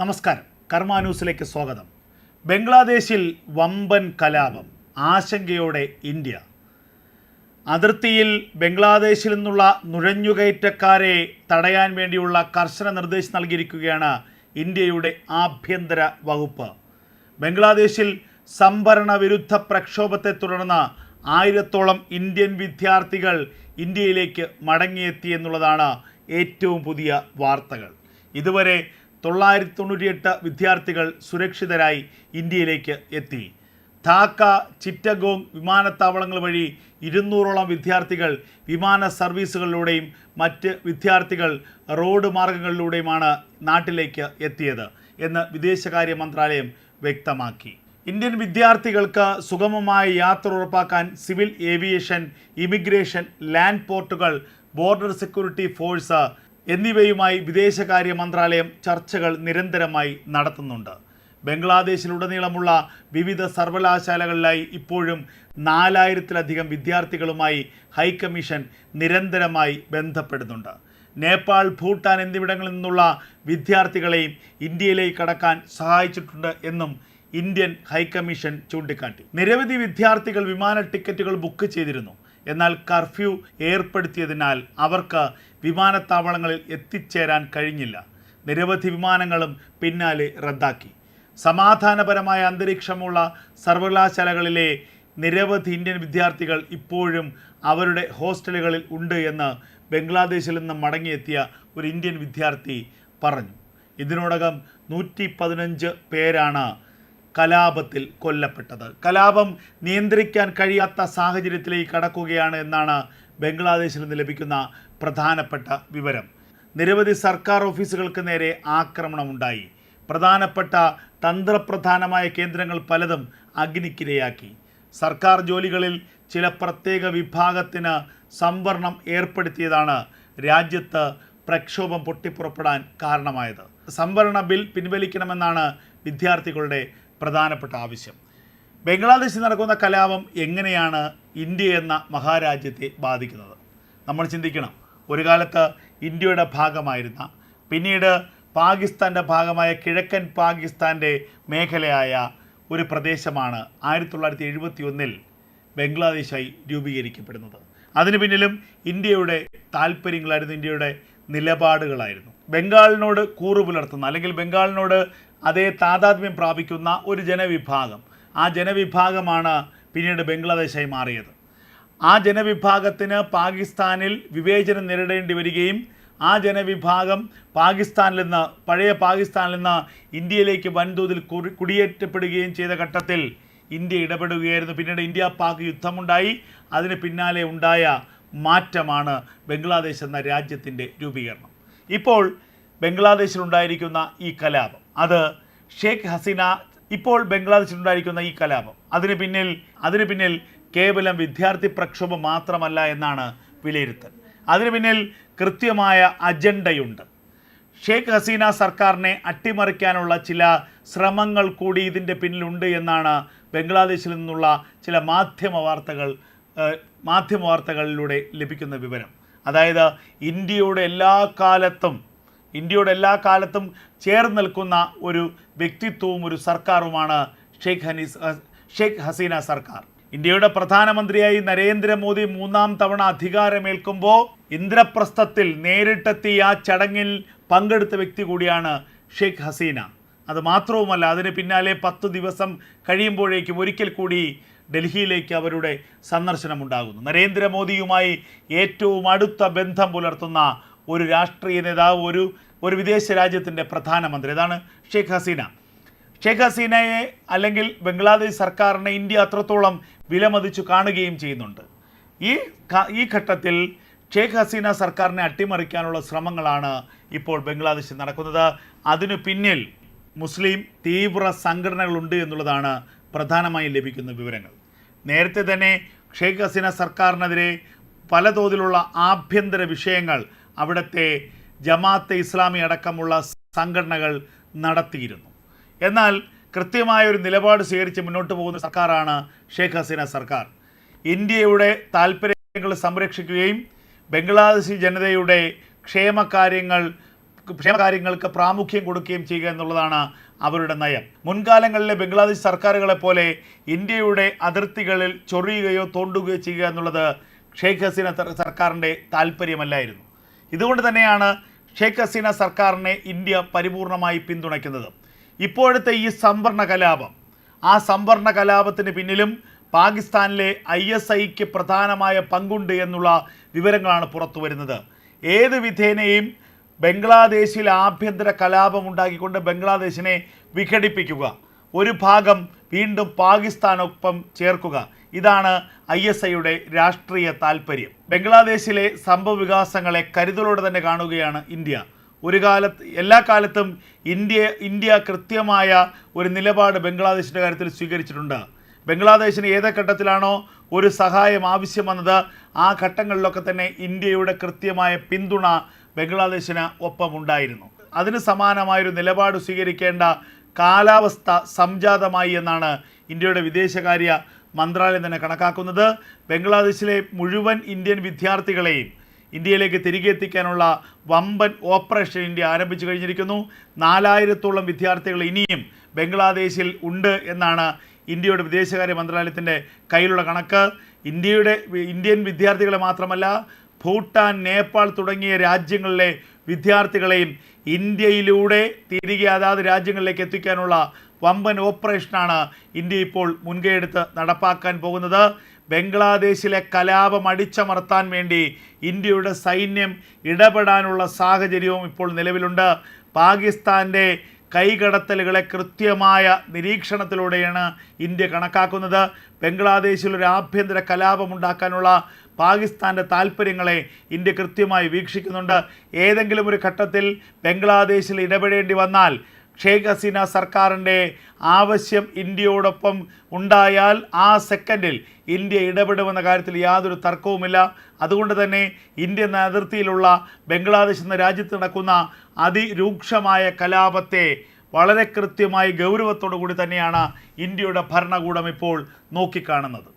നമസ്കാരം. കർമ്മ ന്യൂസിലേക്ക് സ്വാഗതം. ബംഗ്ലാദേശിൽ വമ്പൻ കലാപം ആശങ്കയോടെ ഇന്ത്യ. അതിർത്തിയിൽ ബംഗ്ലാദേശിൽ നിന്നുള്ള നുഴഞ്ഞുകയറ്റക്കാരെ തടയാൻ വേണ്ടിയുള്ള കർശന നിർദ്ദേശം നൽകിയിരിക്കുകയാണ് ഇന്ത്യയുടെ ആഭ്യന്തര വകുപ്പ്. ബംഗ്ലാദേശിൽ സംഭരണ വിരുദ്ധ പ്രക്ഷോഭത്തെ തുടർന്ന് ആയിരത്തോളം ഇന്ത്യൻ വിദ്യാർത്ഥികൾ ഇന്ത്യയിലേക്ക് മടങ്ങിയെത്തി എന്നുള്ളതാണ് ഏറ്റവും പുതിയ വാർത്തകൾ. ഇതുവരെ തൊള്ളായിരത്തി തൊണ്ണൂറ്റിയെട്ട് വിദ്യാർത്ഥികൾ സുരക്ഷിതരായി ഇന്ത്യയിലേക്ക് എത്തി. ധാക്ക ചിറ്റഗോങ് വിമാനത്താവളങ്ങൾ വഴി ഇരുന്നൂറോളം വിദ്യാർത്ഥികൾ വിമാന സർവീസുകളിലൂടെയും മറ്റ് വിദ്യാർത്ഥികൾ റോഡ് മാർഗങ്ങളിലൂടെയുമാണ് നാട്ടിലേക്ക് എത്തിയത് എന്ന് വിദേശകാര്യ മന്ത്രാലയം വ്യക്തമാക്കി. ഇന്ത്യൻ വിദ്യാർത്ഥികൾക്ക് സുഗമമായ യാത്ര ഉറപ്പാക്കാൻ സിവിൽ ഏവിയേഷൻ ഇമിഗ്രേഷൻ ലാൻഡ് പോർട്ടുകൾ ബോർഡർ സെക്യൂരിറ്റി ഫോഴ്സ് എന്നിവയുമായി വിദേശകാര്യ മന്ത്രാലയം ചർച്ചകൾ നിരന്തരമായി നടത്തുന്നുണ്ട്. ബംഗ്ലാദേശിലുടനീളമുള്ള വിവിധ സർവകലാശാലകളിലായി ഇപ്പോഴും നാലായിരത്തിലധികം വിദ്യാർത്ഥികളുമായി ഹൈക്കമ്മീഷൻ നിരന്തരമായി ബന്ധപ്പെടുന്നുണ്ട്. നേപ്പാൾ ഭൂട്ടാൻ എന്നിവിടങ്ങളിൽ നിന്നുള്ള വിദ്യാർത്ഥികളെയും ഇന്ത്യയിലേക്ക് കടക്കാൻ സഹായിച്ചിട്ടുണ്ട് എന്നും ഇന്ത്യൻ ഹൈക്കമ്മീഷൻ ചൂണ്ടിക്കാട്ടി. നിരവധി വിദ്യാർത്ഥികൾ വിമാന ടിക്കറ്റുകൾ ബുക്ക് ചെയ്തിരുന്നു. എന്നാൽ കർഫ്യൂ ഏർപ്പെടുത്തിയതിനാൽ അവർക്ക് വിമാനത്താവളങ്ങളിൽ എത്തിച്ചേരാൻ കഴിഞ്ഞില്ല. നിരവധി വിമാനങ്ങളും പിന്നാലെ റദ്ദാക്കി. സമാധാനപരമായ അന്തരീക്ഷമുള്ള സർവകലാശാലകളിലെ നിരവധി ഇന്ത്യൻ വിദ്യാർത്ഥികൾ ഇപ്പോഴും അവരുടെ ഹോസ്റ്റലുകളിൽ ഉണ്ട് എന്ന് ബംഗ്ലാദേശിൽ നിന്ന് മടങ്ങിയെത്തിയ ഒരു ഇന്ത്യൻ വിദ്യാർത്ഥി പറഞ്ഞു. ഇതിനോടകം നൂറ്റി പതിനഞ്ച് പേരാണ് കലാപത്തിൽ കൊല്ലപ്പെട്ടത്. കലാപം നിയന്ത്രിക്കാൻ കഴിയാത്ത സാഹചര്യത്തിലേക്ക് കടക്കുകയാണ് എന്നാണ് ബംഗ്ലാദേശിൽ നിന്ന് ലഭിക്കുന്ന പ്രധാനപ്പെട്ട വിവരം. നിരവധി സർക്കാർ ഓഫീസുകൾക്ക് നേരെ ആക്രമണമുണ്ടായി. പ്രധാനപ്പെട്ട തന്ത്രപ്രധാനമായ കേന്ദ്രങ്ങൾ പലതും അഗ്നിക്കിരയാക്കി. സർക്കാർ ജോലികളിൽ ചില പ്രത്യേക വിഭാഗത്തിന് സംവരണം ഏർപ്പെടുത്തിയതാണ് രാജ്യത്ത് പ്രക്ഷോഭം പൊട്ടിപ്പുറപ്പെടാൻ കാരണമായത്. സംവരണ ബിൽ പിൻവലിക്കണമെന്നാണ് വിദ്യാർത്ഥികളുടെ പ്രധാനപ്പെട്ട ആവശ്യം. ബംഗ്ലാദേശിൽ നടക്കുന്ന കലാപം എങ്ങനെയാണ് ഇന്ത്യ എന്ന മഹാരാജ്യത്തെ ബാധിക്കുന്നത്? നമ്മൾ ചിന്തിക്കണം. ഒരു കാലത്ത് ഇന്ത്യയുടെ ഭാഗമായിരുന്ന പിന്നീട് പാകിസ്ഥാന്റെ ഭാഗമായ കിഴക്കൻ പാകിസ്ഥാന്റെ മേഖലയായ ഒരു പ്രദേശമാണ് ആയിരത്തി തൊള്ളായിരത്തി എഴുപത്തി ഒന്നിൽ ബംഗ്ലാദേശായി രൂപീകരിക്കപ്പെടുന്നത്. അതിന് പിന്നിലും ഇന്ത്യയുടെ താല്പര്യങ്ങളായിരുന്നു ഇന്ത്യയുടെ നിലപാടുകളായിരുന്നു. ബംഗാളിനോട് കൂറു പുലർത്തുന്ന അല്ലെങ്കിൽ ബംഗാളിനോട് അതേ താതാത്മ്യം പ്രാപിക്കുന്ന ഒരു ജനവിഭാഗം. ആ ജനവിഭാഗമാണ് പിന്നീട് ബംഗ്ലാദേശായി മാറിയത്. ആ ജനവിഭാഗത്തിന് പാകിസ്ഥാനിൽ വിവേചനം നേരിടേണ്ടി വരികയും ആ ജനവിഭാഗം പാകിസ്ഥാനിൽ നിന്ന് പഴയ പാകിസ്ഥാനിൽ നിന്ന് ഇന്ത്യയിലേക്ക് വൻതോതിൽ കുടി- കുടിയേറ്റപ്പെടുകയും ചെയ്ത ഘട്ടത്തിൽ ഇന്ത്യ ഇടപെടുകയായിരുന്നു. പിന്നീട് ഇന്ത്യ പാക് യുദ്ധമുണ്ടായി. അതിന് പിന്നാലെ ഉണ്ടായ മാറ്റമാണ് ബംഗ്ലാദേശ് എന്ന രാജ്യത്തിന്റെ രൂപീകരണം. ഇപ്പോൾ ബംഗ്ലാദേശിലുണ്ടായിരിക്കുന്ന ഈ കലാപം. അത് ഷെയ്ഖ് ഹസീന ഇപ്പോൾ ബംഗ്ലാദേശിലുണ്ടായിരിക്കുന്ന ഈ കലാപം. അതിന് പിന്നിൽ അതിന് പിന്നിൽ കേവലം വിദ്യാർത്ഥി പ്രക്ഷോഭം മാത്രമല്ല എന്നാണ് വിലയിരുത്തൽ. അതിന് പിന്നിൽ കൃത്യമായ അജണ്ടയുണ്ട്. ഷെയ്ഖ് ഹസീന സർക്കാരിനെ അട്ടിമറിക്കാനുള്ള ചില ശ്രമങ്ങൾ കൂടി ഇതിന്റെ പിന്നിലുണ്ട് എന്നാണ് ബംഗ്ലാദേശിൽ നിന്നുള്ള ചില മാധ്യമ വാർത്തകൾ മാധ്യമ വാർത്തകളിലൂടെ ലഭിക്കുന്ന വിവരം. അതായത് ഇന്ത്യയുടെ എല്ലാ കാലത്തും ഇന്ത്യയുടെ എല്ലാ കാലത്തും ചേർന്ന് നിൽക്കുന്ന ഒരു വ്യക്തിത്വവും ഒരു സർക്കാരുമാണ് ഷെയ്ഖ് ഹനീസ് ഷെയ്ഖ് ഹസീന സർക്കാർ. ഇന്ത്യയുടെ പ്രധാനമന്ത്രിയായി നരേന്ദ്രമോദി മൂന്നാം തവണ അധികാരമേൽക്കുമ്പോൾ ഇന്ദ്രപ്രസ്ഥത്തിൽ നേരിട്ടെത്തി ആ ചടങ്ങിൽ പങ്കെടുത്ത വ്യക്തി കൂടിയാണ് ഷെയ്ഖ് ഹസീന. അത് മാത്രവുമല്ല അതിന് പിന്നാലെ പത്ത് ദിവസം കഴിയുമ്പോഴേക്കും ഒരിക്കൽ കൂടി ഡൽഹിയിലേക്ക് അവരുടെ സന്ദർശനമുണ്ടാകുന്നു. നരേന്ദ്രമോദിയുമായി ഏറ്റവും അടുത്ത ബന്ധം പുലർത്തുന്ന ഒരു രാഷ്ട്രീയ നേതാവ് ഒരു ഒരു വിദേശ രാജ്യത്തിന്റെ പ്രധാനമന്ത്രി. ഇതാണ് ഷെയ്ഖ് ഹസീന. ഷെയ്ഖ് ഹസീനയെ അല്ലെങ്കിൽ ബംഗ്ലാദേശ് സർക്കാരിനെ ഇന്ത്യ അത്രത്തോളം വിലമതിച്ചു കാണുകയും ചെയ്യുന്നുണ്ട്. ഈ ഈ ഘട്ടത്തിൽ ഷെയ്ഖ് ഹസീന സർക്കാരിനെ അട്ടിമറിക്കാനുള്ള ശ്രമങ്ങളാണ് ഇപ്പോൾ ബംഗ്ലാദേശിൽ നടക്കുന്നത്. അതിനു പിന്നിൽ മുസ്ലിം തീവ്ര സംഘടനകളുണ്ട് എന്നുള്ളതാണ് പ്രധാനമായും ലഭിക്കുന്ന വിവരങ്ങൾ. നേരത്തെ തന്നെ ഷെയ്ഖ് ഹസീന സർക്കാരിനെതിരെ പല തോതിലുള്ള ആഭ്യന്തര വിഷയങ്ങൾ അവിടുത്തെ ജമാഅത്തെ ഇസ്ലാമി അടക്കമുള്ള സംഘടനകൾ നടത്തിയിരുന്നു. എന്നാൽ കൃത്യമായ ഒരു നിലപാട് സ്വീകരിച്ച് മുന്നോട്ട് പോകുന്ന സർക്കാരാണ് ഷെയ്ഖ് ഹസീന സർക്കാർ. ഇന്ത്യയുടെ താല്പര്യങ്ങൾ സംരക്ഷിക്കുകയും ബംഗ്ലാദേശി ജനതയുടെ ക്ഷേമകാര്യങ്ങൾ ക്ഷേമകാര്യങ്ങൾക്ക് പ്രാമുഖ്യം കൊടുക്കുകയും ചെയ്യുക എന്നുള്ളതാണ് അവരുടെ നയം. മുൻകാലങ്ങളിലെ ബംഗ്ലാദേശ് സർക്കാരുകളെ പോലെ ഇന്ത്യയുടെ അതിർത്തികളിൽ ചൊറിയുകയോ തോണ്ടുകയോ ചെയ്യുക എന്നുള്ളത് ഷെയ്ഖ് ഹസീന സർ- സർക്കാരിന്റെ താല്പര്യമല്ലായിരുന്നു ഇതുകൊണ്ട് തന്നെയാണ് ഷെയ്ഖ് ഹസീന സർക്കാരിനെ ഇന്ത്യ പരിപൂർണമായി പിന്തുണയ്ക്കുന്നത്. ഇപ്പോഴത്തെ ഈ സംവരണ കലാപം ആ സംവരണ കലാപത്തിന് പിന്നിലും പാകിസ്ഥാനിലെ ഐ എസ് ഐക്ക് പ്രധാനമായ പങ്കുണ്ട് എന്നുള്ള വിവരങ്ങളാണ് പുറത്തു വരുന്നത് ഏത് വിധേനയും ബംഗ്ലാദേശിൽ ആഭ്യന്തര കലാപം ഉണ്ടാക്കിക്കൊണ്ട് ബംഗ്ലാദേശിനെ വിഘടിപ്പിക്കുക. ഒരു ഭാഗം വീണ്ടും പാകിസ്ഥാനൊപ്പം ചേർക്കുക. ഇതാണ് ഐ എസ് ഐയുടെ രാഷ്ട്രീയ താല്പര്യം ബംഗ്ലാദേശിലെ സംഭവവികാസങ്ങളെ കരുതലോടെ തന്നെ കാണുകയാണ് ഇന്ത്യ. ഒരു കാലത്ത് എല്ലാ കാലത്തും ഇന്ത്യ ഇന്ത്യ കൃത്യമായ ഒരു നിലപാട് ബംഗ്ലാദേശിന്റെ കാര്യത്തിൽ സ്വീകരിച്ചിട്ടുണ്ട്. ബംഗ്ലാദേശിന് ഏത് ഘട്ടത്തിലാണോ ഒരു സഹായം ആവശ്യം വന്നത് ആ ഘട്ടങ്ങളിലൊക്കെ തന്നെ ഇന്ത്യയുടെ കൃത്യമായ പിന്തുണ ബംഗ്ലാദേശിന് ഒപ്പമുണ്ടായിരുന്നു. അതിന് സമാനമായൊരു നിലപാട് സ്വീകരിക്കേണ്ട കാലാവസ്ഥ സംജാതമായി എന്നാണ് ഇന്ത്യയുടെ വിദേശകാര്യ മന്ത്രാലയം തന്നെ കണക്കാക്കുന്നത്. ബംഗ്ലാദേശിലെ മുഴുവൻ ഇന്ത്യൻ വിദ്യാർത്ഥികളെയും ഇന്ത്യയിലേക്ക് തിരികെ എത്തിക്കാനുള്ള വമ്പൻ ഓപ്പറേഷൻ ഇന്ത്യ ആരംഭിച്ചു കഴിഞ്ഞിരിക്കുന്നു. നാലായിരത്തോളം വിദ്യാർത്ഥികൾ ഇനിയും ബംഗ്ലാദേശിൽ ഉണ്ട് എന്നാണ് ഇന്ത്യയുടെ വിദേശകാര്യ മന്ത്രാലയത്തിന്റെ കയ്യിലുള്ള കണക്ക്. ഇന്ത്യയുടെ ഇന്ത്യൻ വിദ്യാർത്ഥികളെ മാത്രമല്ല ഭൂട്ടാൻ നേപ്പാൾ തുടങ്ങിയ രാജ്യങ്ങളിലെ വിദ്യാർത്ഥികളെയും ഇന്ത്യയിലൂടെ തിരികെ അതാത് രാജ്യങ്ങളിലേക്ക് എത്തിക്കാനുള്ള വമ്പൻ ഓപ്പറേഷനാണ് ഇന്ത്യ ഇപ്പോൾ മുൻകൈയെടുത്ത് നടപ്പാക്കാൻ പോകുന്നത്. ബംഗ്ലാദേശിലെ കലാപം അടിച്ചമർത്താൻ വേണ്ടി ഇന്ത്യയുടെ സൈന്യം ഇടപെടാനുള്ള സാഹചര്യവും ഇപ്പോൾ നിലവിലുണ്ട്. പാകിസ്ഥാന്റെ കൈകടത്തലുകളെ കൃത്യമായ നിരീക്ഷണത്തിലൂടെയാണ് ഇന്ത്യ കണക്കാക്കുന്നത്. ബംഗ്ലാദേശിൽ ഒരു ആഭ്യന്തര കലാപമുണ്ടാക്കാനുള്ള പാകിസ്ഥാന്റെ താല്പര്യങ്ങളെ ഇന്ത്യ കൃത്യമായി വീക്ഷിക്കുന്നുണ്ട്. ഏതെങ്കിലും ഒരു ഘട്ടത്തിൽ ബംഗ്ലാദേശിൽ ഇടപെടേണ്ടി വന്നാൽ ഷെയ്ഖ് ഹസീന സർക്കാരിന്റെ ആവശ്യം ഇന്ത്യയോടൊപ്പം ഉണ്ടായാൽ ആ സെക്കൻഡിൽ ഇന്ത്യ ഇടപെടുമെന്ന കാര്യത്തിൽ യാതൊരു തർക്കവുമില്ല. അതുകൊണ്ട് തന്നെ ഇന്ത്യൻ അതിർത്തിയിലുള്ള ബംഗ്ലാദേശ് എന്ന രാജ്യത്ത് നടക്കുന്ന അതിരൂക്ഷമായ കലാപത്തെ വളരെ കൃത്യമായി ഗൗരവത്തോടു കൂടി തന്നെയാണ് ഇന്ത്യയുടെ ഭരണകൂടം ഇപ്പോൾ നോക്കിക്കാണുന്നത്.